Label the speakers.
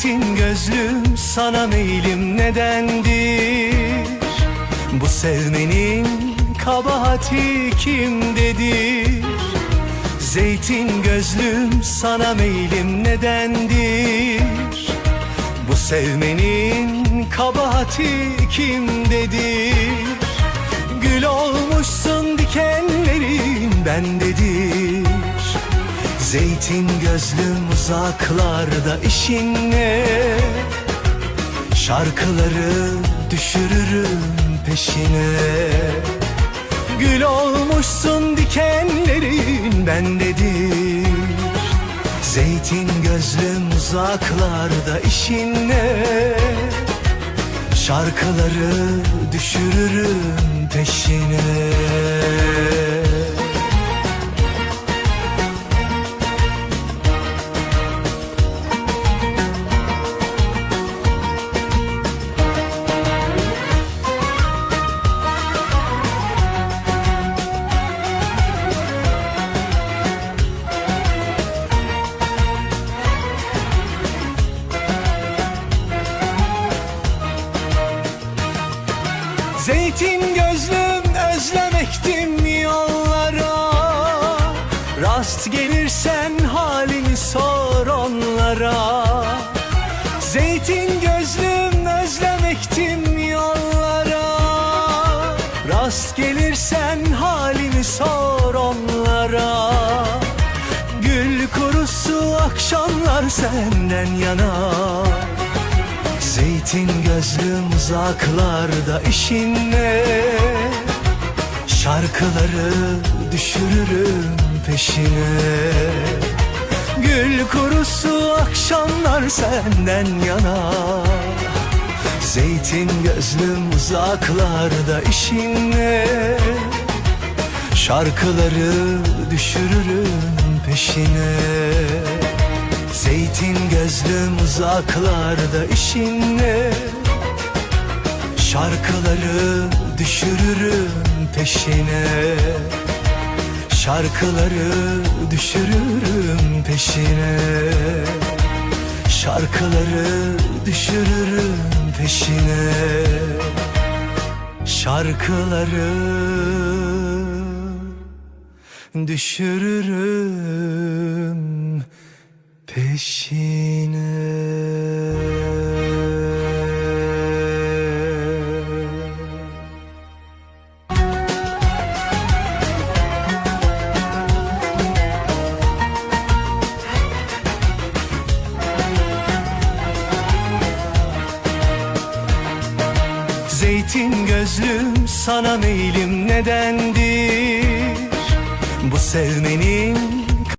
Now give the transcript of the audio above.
Speaker 1: Zeytin gözlüm sana meylim nedendir? Bu sevmenin kabahati kimdedir Zeytin gözlüm sana meylim nedendir? Bu sevmenin kabahati kimdedir Zeytin gözlüm uzaklarda işin ne Şarkıları düşürürüm peşine. Gül olmuşsun dikenlerin bendedir. Zeytin gözlüm uzaklarda işin ne Şarkıları düşürürüm peşine Zeytin gözlüm özlemektim yollara. Rast gelirsen halini sor onlara. Zeytin gözlüm özlemektim yollara. Rast gelirsen halini sor onlara. Gül kurusu akşamlar senden yanar Zeytin gözlüm uzaklarda işin ne Şarkıları düşürürüm peşine. Gül kurusu akşamlar senden yana. Zeytin gözlüm uzaklarda işin ne Şarkıları düşürürüm peşine Zeytin gözlüm uzaklarda işin Şarkıları düşürürüm peşine. Şarkıları düşürürüm peşine. Şarkıları düşürürüm peşine. Şarkıları düşürürüm peşine. Zeytin gözlüm sana meylim nedendir? Bu sevmenin